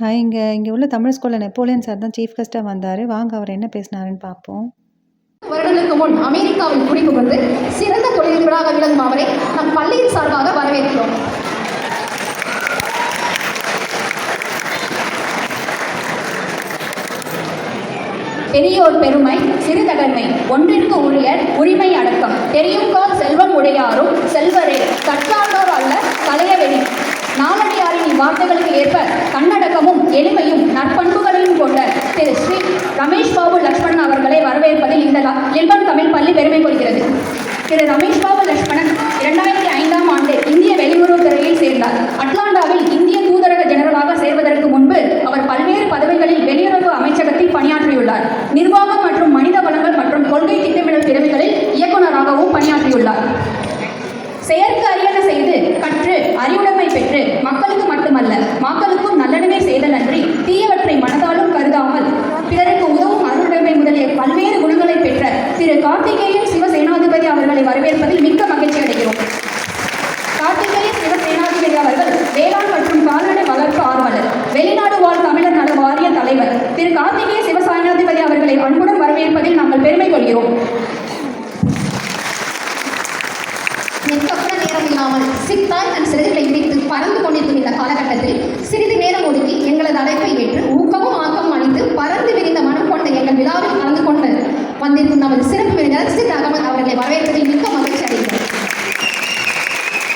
Hi இங்கே உள்ள தமிழ் ஸ்கூலில் நெப்போலியன் சார் தான் சீஃப் கெஸ்ட்டாக வந்தார் வாங்க அவர் என்ன பேசினாருன்னு பார்ப்போம். வருடங்களுக்கு முன் அமெரிக்காவில் குடிபுகுந்து சிறந்த தொழிலதிபராக விளங்கும் அவரை நம் பள்ளியின் சார்பாக வரவேற்கிறோம் பெரியோர் பெருமை சிறுதகர்மை ஒன்றிற்கு உரிய உரிமை அடக்கம் தெரியுங்கால் செல்வம் உடையாரும் எளிமையும் நற்பண்புகளையும் கொண்ட திரு ஸ்ரீ ரமேஷ் பாபு லட்சுமணன் அவர்களை வரவேற்பதில் இந்த ல- லில்பன் தமிழ் பள்ளி பெருமை கொள்கிறது. திரு ரமேஷ் பாபு லட்சுமணன் இரண்டாயிரத்தி ஐந்தாம் ஆண்டு இந்திய வெளியுறவுத் துறையில் சேர்ந்தார். அட்லாண்டாவில் இந்திய தூதரக ஜெனரலாக சேர்வதற்கு முன்பு அவர் பல்வேறு பதவிகளில் வெளியுறவு அமைச்சகத்தில் பணியாற்றியுள்ளார். நிர்வாக அவர்களை வரவேற்பதில் மிக்க மகிழ்ச்சி அடைகிறோம். கார்த்திகேய சிவசேனாதிபதி அவர்கள் வேளாண் மற்றும் கால்நடை வளர்ப்பு ஆர்வலர். வெளிநாடு வாழ் தமிழர் நல வாரிய தலைவர். திரு கார்த்திகேய சிவசேனாதிபதி அவர்களை அன்புடன் வரவேற்பதில் நாங்கள் பெருமை கொள்கிறோம். நெற்கப்புற நேரம் இல்லாமல் சித்தாய் தன் சிறகுகளை விரித்து பறந்து கொண்டிருக்கும் இந்த காலகட்டத்தில் சிறிது நேரம் ஒதுக்கி எங்களது அழைப்பை ஏற்று ஊக்கமும் ஆக்கமும் அளித்து பறந்து விரிந்த மனம் கொண்ட எங்கள் விழாவில் கலந்து கொண்டு வந்திருக்கும் நமது சிறப்பு விருந்தினர் சித் அகமது அவர்களை வரவேற்பதில் மிக்க மகிழ்ச்சி அடைகிறோம்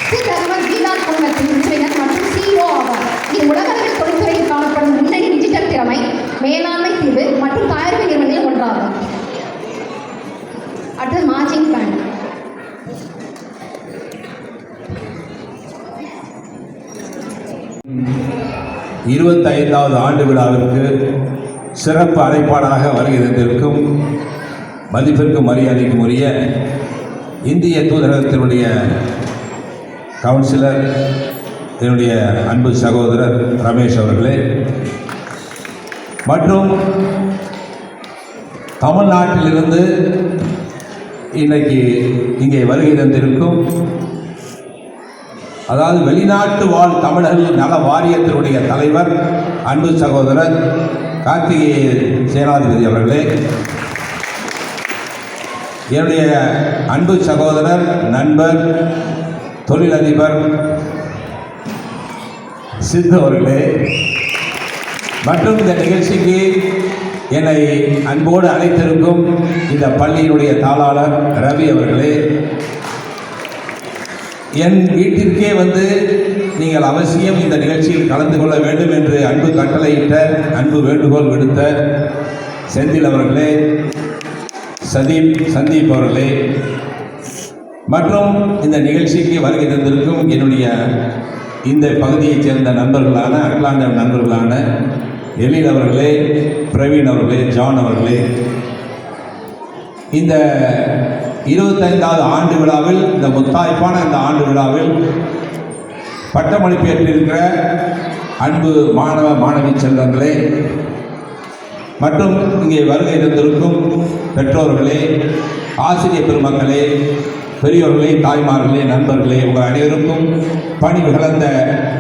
சித் அகமது பீகார் குழுமத்தின் உறுப்பினர் மற்றும் சிஇஓ ஆவார். இது உலகளவில் தொழில்துறையில் காணப்படும் முன்னணி டிஜிட்டல் திறமை மேலாண்மை தீர்வு மற்றும் தயாரிப்பு நிறுவனங்களில் ஒன்றாகும். அடுத்தது மார்ஜிங் பேண்ட் இருபத்தைந்தாவது ஆண்டு விழாவிற்கு சிறப்பு அழைப்பாளராக வருகிறதற்கும் மதிப்பிற்கும் மரியாதைக்கும் உரிய இந்திய தூதரகத்தினுடைய கவுன்சிலர் என்னுடைய அன்பு சகோதரர் ரமேஷ் அவர்களே மற்றும் தமிழ்நாட்டிலிருந்து இன்றைக்கு இங்கே வருகை தந்திருக்கும் அதாவது வெளிநாட்டு வாழ் தமிழர்கள் நல வாரியத்தினுடைய தலைவர் அன்பு சகோதரர் கார்த்திகேய சேனாதிபதி அவர்களே என்னுடைய அன்பு சகோதரர் நண்பர் தொழிலதிபர் சித்து அவர்களே மற்றும் இந்த நிகழ்ச்சிக்கு என்னை அன்போடு அழைத்திருக்கும் இந்த பள்ளியினுடைய தாளாளர் ரவி அவர்களே என் வீட்டிற்கே வந்து நீங்கள் அவசியம் இந்த நிகழ்ச்சியில் கலந்து கொள்ள வேண்டும் என்று அன்பு கட்டளையிட்ட அன்பு வேண்டுகோள் விடுத்த செந்தில் அவர்களே சதீப் சந்தீப் அவர்களே. மற்றும் இந்த நிகழ்ச்சிக்கு வருகை தந்திருக்கும் என்னுடைய இந்த பகுதியைச் சேர்ந்த நண்பர்களான அட்லாண்ட நண்பர்களான எழில் அவர்களே பிரவீன் அவர்களே ஜான் அவர்களே. இந்த இருபத்தைந்தாவது ஆண்டு விழாவில் இந்த முத்தாய்ப்பான இந்த ஆண்டு விழாவில் பட்டமளிப்பு ஏற்றிருக்கிற அன்பு மாணவ மாணவி செல்வங்களே மற்றும் இங்கே வருகை தந்திருக்கும் பெற்றோர்களே ஆசிரியர் பெருமக்களே பெரியோர்களே தாய்மார்களே நண்பர்களே உங்கள் அனைவருக்கும் பணி கலந்த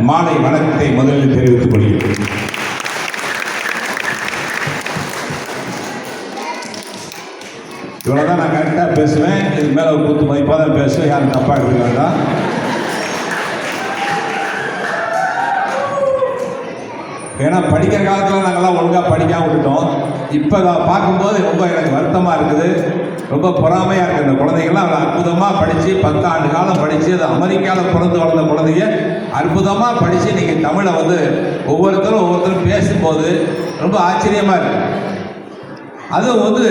மாலை வணக்கத்தை முதலில் தெரிவித்துக் கொள்கிறேன். இவ்வளோ தான் நான் கரெக்டாக பேசுவேன். இது மேலே ஒரு குத்து மதிப்பாக தான் பேசுவேன். யாரும் தப்பாக எடுத்துக்க ஏன்னா படிக்கிற காலத்தில் நாங்கள்லாம் ஒழுங்காக படிக்காம விட்டுட்டோம். இப்போ நான் பார்க்கும்போது ரொம்ப எனக்கு வருத்தமாக இருக்குது. ரொம்ப பொறாமையாக இருக்குது இந்த குழந்தைங்கள்லாம் அற்புதமாக படித்து பத்தாண்டு காலம் படித்து அது அமெரிக்காவில் பிறந்து வளர்ந்த குழந்தைங்க அற்புதமாக படித்து இன்றைக்கி தமிழை வந்து ஒவ்வொருத்தரும் ஒவ்வொருத்தரும் பேசும்போது ரொம்ப ஆச்சரியமாக இருக்குது அதுவும் வந்து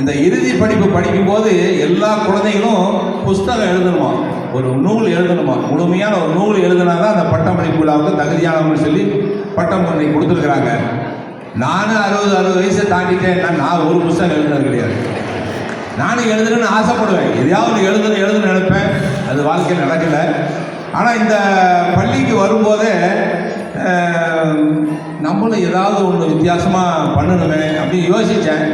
இந்த இறுதி படிப்பு படிக்கும்போது எல்லா குழந்தைகளும் புஸ்தகம் எழுதணுமா? ஒரு நூல் எழுதணுமா? முழுமையான ஒரு நூல் எழுதினா தான் அந்த பட்டம் படிப்பு விழாவுக்கு தகுதியானவங்கன்னு சொல்லி பட்டம் பண்ணி கொடுத்துருக்குறாங்க. நானும் அறுபது அறுபது வயசை தாண்டிட்டேன். நான் ஒரு புஸ்தகம் எழுதுனது கிடையாது. நானும் எழுதணும்னு ஆசைப்படுவேன். எதையாவது எழுதுன்னு எழுதுன்னு எழுதணும்னு நினைப்பேன். அது வாழ்க்கையில் நடக்கலை. ஆனால் இந்த பள்ளிக்கு வரும்போதே நம்மளும் ஏதாவது ஒன்று வித்தியாசமாக பண்ணணுமே அப்படின்னு யோசித்தேன்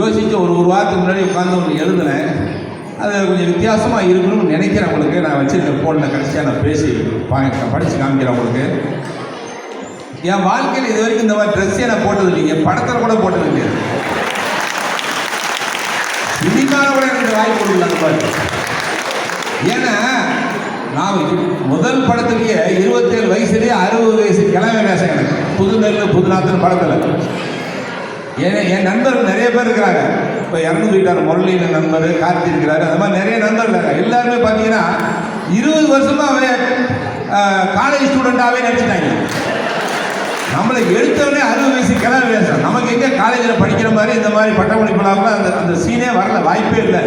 யோசித்து ஒரு ஒரு வாரத்துக்கு முன்னாடி உட்காந்து ஒன்று எழுதினேன். அது கொஞ்சம் வித்தியாசமாக இருக்கணும்னு நினைக்கிறேன் உங்களுக்கு. நான் வச்சுருக்கேன் ஃபோனில் கடைசியாக நான் பேசி பா படித்து காமிக்கிறேன் உங்களுக்கு. என் வாழ்க்கையில் இது வரைக்கும் இந்த மாதிரி ட்ரெஸ்ஸே நான் போட்டது இல்லைங்க. படத்தில் கூட போட்டது இல்லையா சினிமாவில் கூட எனக்கு வாய்ப்பு கொடுக்கல அந்த மாதிரி ஏன்னா நான் முதல் படத்துலேயே இருபத்தேழு வயசுலேயே அறுபது வயசு கிழமை வேஷம் எனக்கு. புது நெல் புதுநாத்தன் படத்தில். ஏன்னா என் நண்பர்கள் நிறைய பேர் இருக்கிறாங்க. இப்போ இறந்து போயிட்டார். முரளியின் நண்பர் கார்த்தி இருக்கிறாரு அந்த மாதிரி நிறைய நண்பர்கள் இருக்காங்க. எல்லாருமே பார்த்தீங்கன்னா இருபது வருஷமாக அவன் காலேஜ் ஸ்டூடெண்ட்டாகவே நடிச்சிட்டாங்க. நம்மளை எடுத்தவொடனே அறுபது வயசு கிளம்பி வேஷம். நமக்கு எங்கே காலேஜில் படிக்கிற மாதிரி இந்த மாதிரி பட்டமளிப்பு விழாவில் அந்த அந்த சீனே வரல. வாய்ப்பே இல்லை.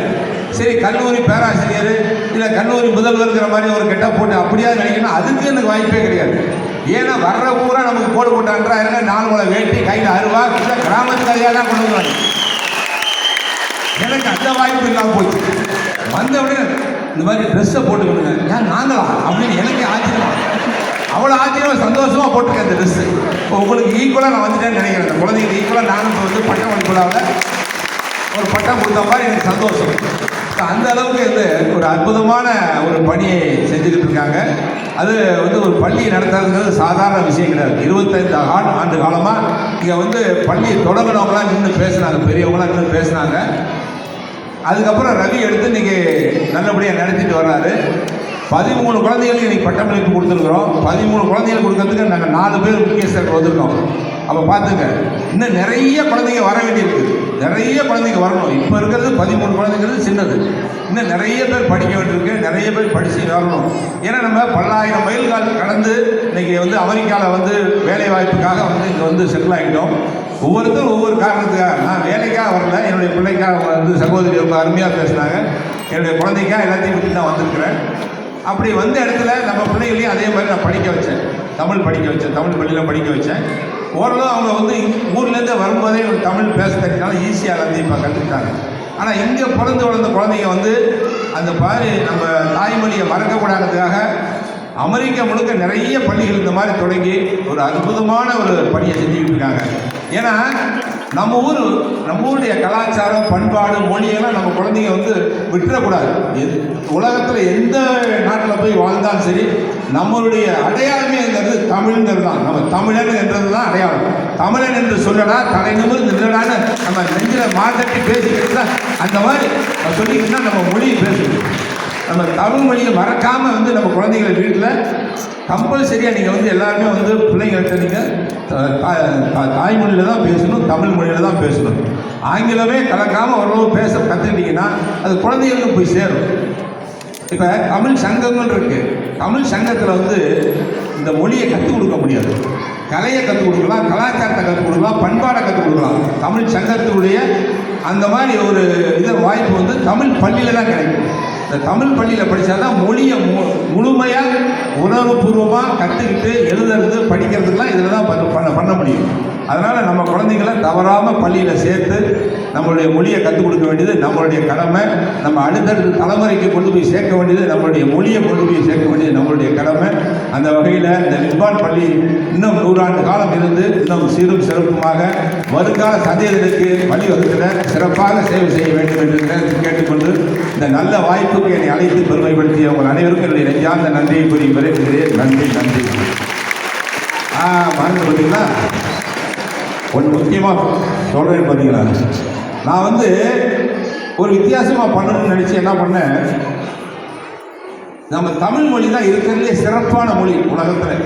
சரி கல்லூரி பேராசிரியர் இல்லை கல்லூரி முதல்வருங்கிற மாதிரி ஒரு கெட்ட போட்டு அப்படியாவது நினைக்கணும்? அதுக்கு எனக்கு வாய்ப்பே கிடையாது. ஏன்னா வர்ற பூரா நமக்கு போடு போட்டான்றாங்க நாலு முளை வேட்டி கையில் அருவா இல்லை கிராமத்து தான் கொண்டு வந்தாங்க எனக்கு அந்த வாய்ப்பு இல்லாமல் போச்சு. வந்த உடனே இந்த மாதிரி ட்ரெஸ்ஸை போட்டுக்கணுங்க. ஏன் நாங்களா? அப்படின்னு எனக்கு ஆச்சரியமா அவ்வளோ ஆச்சரியமா சந்தோஷமாக போட்டிருக்கேன் அந்த ட்ரெஸ்ஸு உங்களுக்கு ஈக்குவலாக நான் வந்துட்டேன்னு நினைக்கிறேன். இந்த குழந்தைங்களுக்கு ஈக்குவலாக நானும் இப்போ வந்து பட்டம் வழிபடாவில் ஒரு பட்டம் கொடுத்த மாதிரி எனக்கு சந்தோஷம். அந்த அளவுக்கு வந்து ஒரு அற்புதமான ஒரு பணியை செஞ்சுக்கிட்டு இருக்காங்க. அது வந்து ஒரு பள்ளி நடத்துறதுங்கிறது சாதாரண விஷயம் கிடையாது. இருபத்தைந்து ஆண்டு ஆண்டு காலமாக இங்கே வந்து பள்ளி தொடங்கினவங்களாம் நின்று பேசுனாங்க. பெரியவங்களாம் நின்று பேசுனாங்க. அதுக்கப்புறம் ரவி எடுத்து இன்றைக்கி நல்லபடியாக நடத்திட்டு வர்றாரு. பதிமூணு குழந்தைகளுக்கு இன்னைக்கு பட்டமளிப்பு கொடுத்துருக்குறோம். பதிமூணு குழந்தைகள் கொடுக்கறதுக்கு நாங்கள் நாலு பேர் முக்கிய சேர்க்க வந்திருக்கோம். அப்போ பார்த்துங்க இன்னும் நிறைய குழந்தைங்க வர வேண்டியிருக்கு. நிறைய குழந்தைங்க வரணும். இப்போ இருக்கிறது பதிமூணு குழந்தைங்கிறது சின்னது. இன்னும் நிறைய பேர் படிக்க வேண்டியிருக்கு. நிறைய பேர் படித்து வரணும். ஏன்னா நம்ம பல்லாயிரம் மைல்கால் கடந்து இன்னைக்கு வந்து அமெரிக்காவில் வந்து வேலை வாய்ப்புக்காக வந்து இங்கே வந்து செட்டில் ஆகிட்டோம் ஒவ்வொருத்தரும் ஒவ்வொரு காரணத்துக்காக. நான் வேலைக்காக வரல. என்னுடைய பிள்ளைக்காக வந்து சகோதரி ரொம்ப அருமையாக பேசினாங்க. என்னுடைய குழந்தைக்காக எல்லாத்தையும் விட்டு தான் வந்திருக்கிறேன். அப்படி வந்த இடத்துல நம்ம பிள்ளைகளையும் அதே மாதிரி நான் படிக்க வச்சேன். தமிழ் படிக்க வச்சேன். தமிழ் பள்ளியில் படிக்க வச்சேன். ஓரளவு அவங்க வந்து ஊர்லேருந்து வரும்போதே தமிழ் பேச தெரிஞ்சாலும் ஈஸியாக எல்லாத்தையும் இப்போ கற்றுக்கிட்டாங்க ஆனால் இங்கே பிறந்து வளர்ந்த குழந்தைங்க வந்து அந்த மாதிரி நம்ம தாய்மொழியை மறக்கக்கூடாததுக்காக அமெரிக்கா முழுக்க நிறைய பள்ளிகள் இந்த மாதிரி தொடங்கி ஒரு அற்புதமான ஒரு பணியை செஞ்சுக்கிட்டு இருக்காங்க. ஏன்னா நம்ம ஊர் நம்ம ஊருடைய கலாச்சாரம் பண்பாடு மொழியெல்லாம் நம்ம குழந்தைங்க வந்து விட்டுறக்கூடாது. உலகத்தில் எந்த நாட்டில் போய் வாழ்ந்தாலும் சரி நம்மளுடைய அடையாளமே அடையாளமேங்கிறது தமிழ்ங்கிறது தான். நம்ம தமிழன் என்றது தான் அடையாளம். தமிழன் என்று சொல்லடா தலை நிமிர் நின்றடான்னு நம்ம நெஞ்சில் மாதட்டி பேசிக்கிட்டு அந்த மாதிரி நம்ம சொல்லிக்கிட்டு நம்ம மொழியை பேசணும் நம்ம தமிழ் மொழியை மறக்காமல் வந்து நம்ம குழந்தைகள் வீட்டில் கம்பல்சரியாக நீங்கள் வந்து எல்லாருமே வந்து பிள்ளைங்கள்ட்ட நீங்கள் தாய்மொழியில் தான் பேசணும் தமிழ் மொழியில் தான் பேசணும். ஆங்கிலமே கலக்காமல் ஓரளவு பேச கற்றுக்கிட்டிங்கன்னா அது குழந்தைகளுக்கு போய் சேரும். இப்போ தமிழ் சங்கங்கள் இருக்கு. தமிழ் சங்கத்தில் வந்து இந்த மொழியை கற்றுக் கொடுக்க முடியாது. கலையை கற்றுக் கொடுக்கலாம் கலாச்சாரத்தை கற்றுக் கொடுக்கலாம் பண்பாடை கற்றுக் கொடுக்கலாம். தமிழ் சங்கத்தினுடைய அந்த மாதிரி ஒரு இதை வாய்ப்பு வந்து தமிழ் பள்ளியில் தான் கிடைக்கும். இந்த தமிழ் பள்ளியில் படித்தாதான் மொழியை மு முழுமையாக உணர்வுபூர்வமாக கற்றுக்கிட்டு எழுதுறது படிக்கிறதுக்கெலாம் இதில் தான் பண்ண பண்ண பண்ண முடியும். அதனால் நம்ம குழந்தைங்களை தவறாமல் பள்ளியில் சேர்த்து நம்மளுடைய மொழியை கற்றுக் கொடுக்க வேண்டியது நம்மளுடைய கடமை. நம்ம அடுத்தடுத்த தலைமுறைக்கு கொண்டு போய் சேர்க்க வேண்டியது நம்மளுடைய மொழியை கொண்டு போய் சேர்க்க வேண்டியது நம்மளுடைய கடமை. அந்த வகையில் இந்த நிர்வான் பள்ளி இன்னும் நூறாண்டு காலம் இருந்து இன்னும் சீரும் சிறப்புமாக வருங்கால சந்தேகத்திற்கு வழிவகுக்கிற சிறப்பாக சேவை செய்ய வேண்டும் என்று கேட்டுக்கொண்டு இந்த நல்ல வாய்ப்புக்கு என்னை அழைத்து பெருமைப்படுத்திய உங்கள் அனைவருக்கும் என்னுடைய நெஞ்சார்ந்த நன்றியை கூறி விரைவுகிறேன் நன்றி நன்றி. ஆ மறந்து பார்த்தீங்கன்னா ஒன்று முக்கியமாக சொல்கிறேன் பார்த்தீங்களா நான் வந்து ஒரு வித்தியாசமாக பண்ணணும்னு நினச்சி என்ன பண்ணேன்? நம்ம தமிழ் மொழி தான் இருக்கிறதுலே சிறப்பான மொழி உலகத்தில்.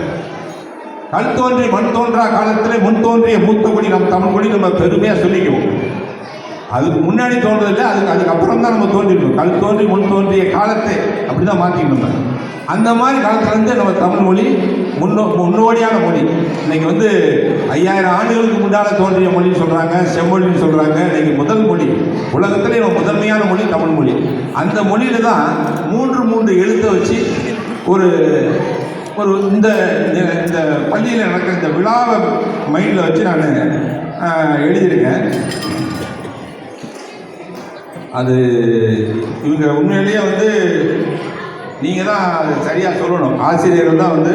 கல் தோன்றி மண் தோன்றா காலத்தில் முன் தோன்றிய மூத்த மொழி நம்ம தமிழ் மொழி நம்ம பெருமையாக சொல்லிக்குவோம். அதுக்கு முன்னாடி தோன்றதில்லை அதுக்கு அதுக்கப்புறம் தான் நம்ம தோன்றிருக்கோம். கல் தோன்றி முன் தோன்றிய காலத்தை அப்படி தான் மாற்றிக்கணும் நம்ம அந்த மாதிரி காலத்துலேருந்து நம்ம தமிழ் மொழி முன்னோ முன்னோடியான மொழி. இன்னைக்கு வந்து ஐயாயிரம் ஆண்டுகளுக்கு முன்னால் தோன்றிய மொழின்னு சொல்கிறாங்க செம்மொழின்னு சொல்கிறாங்க இன்னைக்கு முதல் மொழி. உலகத்திலே நம்ம முதன்மையான மொழி தமிழ் மொழி. அந்த மொழியில தான் மூன்று மூன்று எழுத்தை வச்சு ஒரு ஒரு இந்த இந்த பள்ளியில் நடக்கிற இந்த விழாவை மைண்டில் வச்சு நான் எழுதியிருக்கேன். அது இவங்க உண்மையிலேயே வந்து நீங்கள் தான் சரியாக சொல்லணும். ஆசிரியர்கள் தான் வந்து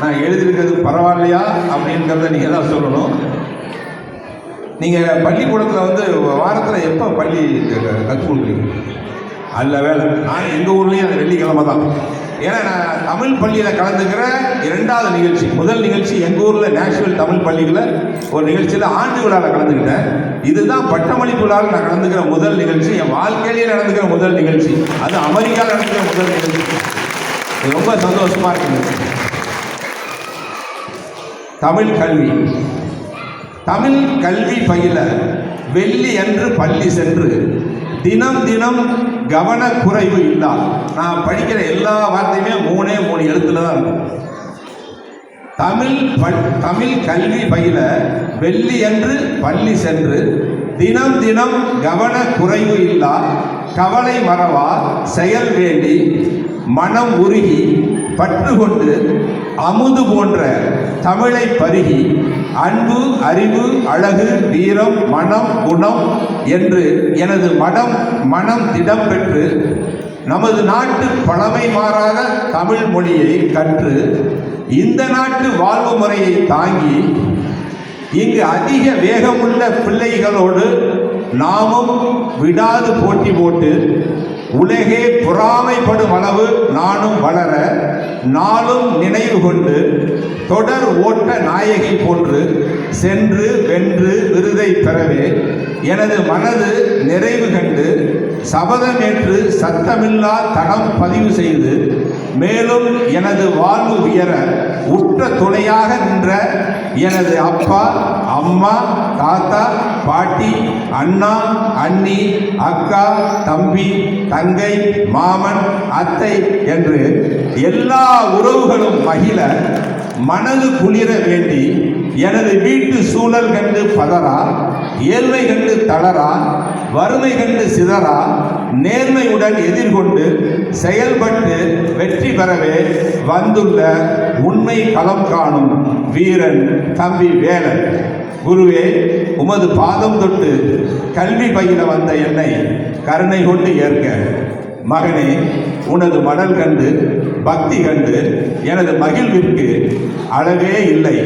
நான் எழுதியிருக்கிறது பரவாயில்லையா அப்படின்றத நீங்கள் தான் சொல்லணும். நீங்கள் பள்ளிக்கூடத்தில் வந்து வாரத்தில் எப்போ பள்ளி கற்றுக் கொடுக்குறீங்க? அல்ல வேலை. நான் எங்கள் ஊர்லேயும் அது வெள்ளிக்கிழமை தான் ஏன்னா நான் தமிழ் பள்ளியில் கலந்துக்கிற இரண்டாவது நிகழ்ச்சி முதல் நிகழ்ச்சி எங்கள் ஊரில் நேஷனல் தமிழ் பள்ளியில் ஒரு நிகழ்ச்சியில் ஆண்டு விழாவில் கலந்துக்கிட்டேன். இதுதான் பட்டமளிப்பு விழாவில் நான் கலந்துக்கிற முதல் நிகழ்ச்சி. என் வாழ்க்கையிலேயே நடந்துக்கிற முதல் நிகழ்ச்சி. அது அமெரிக்காவில் நடந்துக்கிற முதல் நிகழ்ச்சி. ரொம்ப சந்தோஷமாக இருக்குது. தமிழ் கல்வி. தமிழ் கல்வி பயில வெள்ளி அன்று பள்ளி சென்று தினம் தினம் கவனக்குறைவு இல்லா நான் படிக்கிற எல்லா வார்த்தையுமே மூணே மூணு எழுத்துல தான் இருக்கும். தமிழ் தமிழ் கல்வி பயில வெள்ளி அன்று பள்ளி சென்று தினம் தினம் கவனக்குறைவு இல்லா கவலை மறவா செயல் வேண்டி மனம் உருகி பற்று கொண்டு அமுது போன்ற தமிழை பருகி அன்பு அறிவு அழகு வீரம் மனம் குணம் என்று எனது மடம் மனம் திடம் பெற்று நமது நாட்டு பழமை மாறாத தமிழ் மொழியை கற்று இந்த நாட்டு வாழ்வு முறையை தாங்கி இங்கு அதிக வேகமுள்ள பிள்ளைகளோடு நாமும் விடாது போட்டி போட்டு உலகே பொறாமைப்படும் அளவு நானும் வளர நாளும் நினைவு கொண்டு தொடர் ஓட்ட நாயகி போன்று சென்று வென்று விருதை பெறவே எனது மனது நிறைவு கண்டு சபதமேற்று சத்தமில்லா தடம் பதிவு செய்து மேலும் எனது வாழ்வு உயர உற்ற துணையாக நின்ற எனது அப்பா அம்மா தாத்தா பாட்டி அண்ணா அண்ணி அக்கா தம்பி தங்கை மாமன் அத்தை என்று எல்லா எல்லா உறவுகளும் மகிழ மனது குளிர வேண்டி எனது வீட்டு சூழல் கண்டு பதறா ஏழ்மை கண்டு தளரா வறுமை கண்டு சிதறா நேர்மையுடன் எதிர்கொண்டு செயல்பட்டு வெற்றி பெறவே வந்துள்ள உண்மை களம் காணும் வீரன் தம்பி வேலன். குருவே உமது பாதம் தொட்டு கல்வி பயில வந்த என்னை கருணை கொண்டு ஏற்க. மகனே உனது மடல் கண்டு பக்தி கண்டு எனது மகிழ்விற்கு அளவே இல்லை.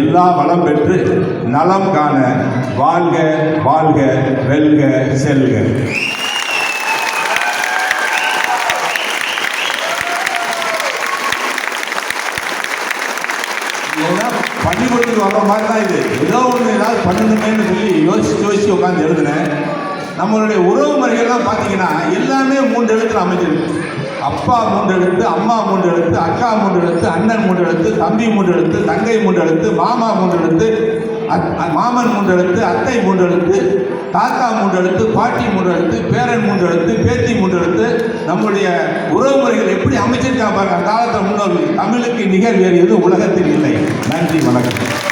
எல்லா வளம் பெற்று நலம் காண வாழ்க வாழ்க வெல்க செல்க. இதெல்லாம் பள்ளிக்கூடத்துக்கு வர்ற மாதிரி தான் இது. ஏதோ ஒன்று ஏதாவது பண்ணணுமேனு சொல்லி யோசிச்சு யோசிச்சு உட்காந்து எழுதுனேன். நம்மளுடைய உறவு முறைகள்லாம் பார்த்தீங்கன்னா எல்லாமே மூன்று எழுத்துல அமைஞ்சிருக்கு. அப்பா மூன்று எழுத்து அம்மா மூன்று எழுத்து அக்கா மூன்று எழுத்து அண்ணன் மூன்று எழுத்து தம்பி மூன்று எழுத்து தங்கை மூன்று எழுத்து மாமா மூன்று எழுத்து அத்- மாமன் மூன்று எழுத்து அத்தை மூன்று எழுத்து தாத்தா மூன்று எழுத்து பாட்டி மூன்று எழுத்து பேரன் மூன்று எழுத்து பேத்தி மூன்று எழுத்து நம்முடைய உறவுமுறைகள் எப்படி அமைச்சிருக்கா பாருங்க அந்த காலத்தில் முன்னோர்கள். தமிழுக்கு நிகர் வேறு எதுவும் உலகத்தில் இல்லை. நன்றி வணக்கம்.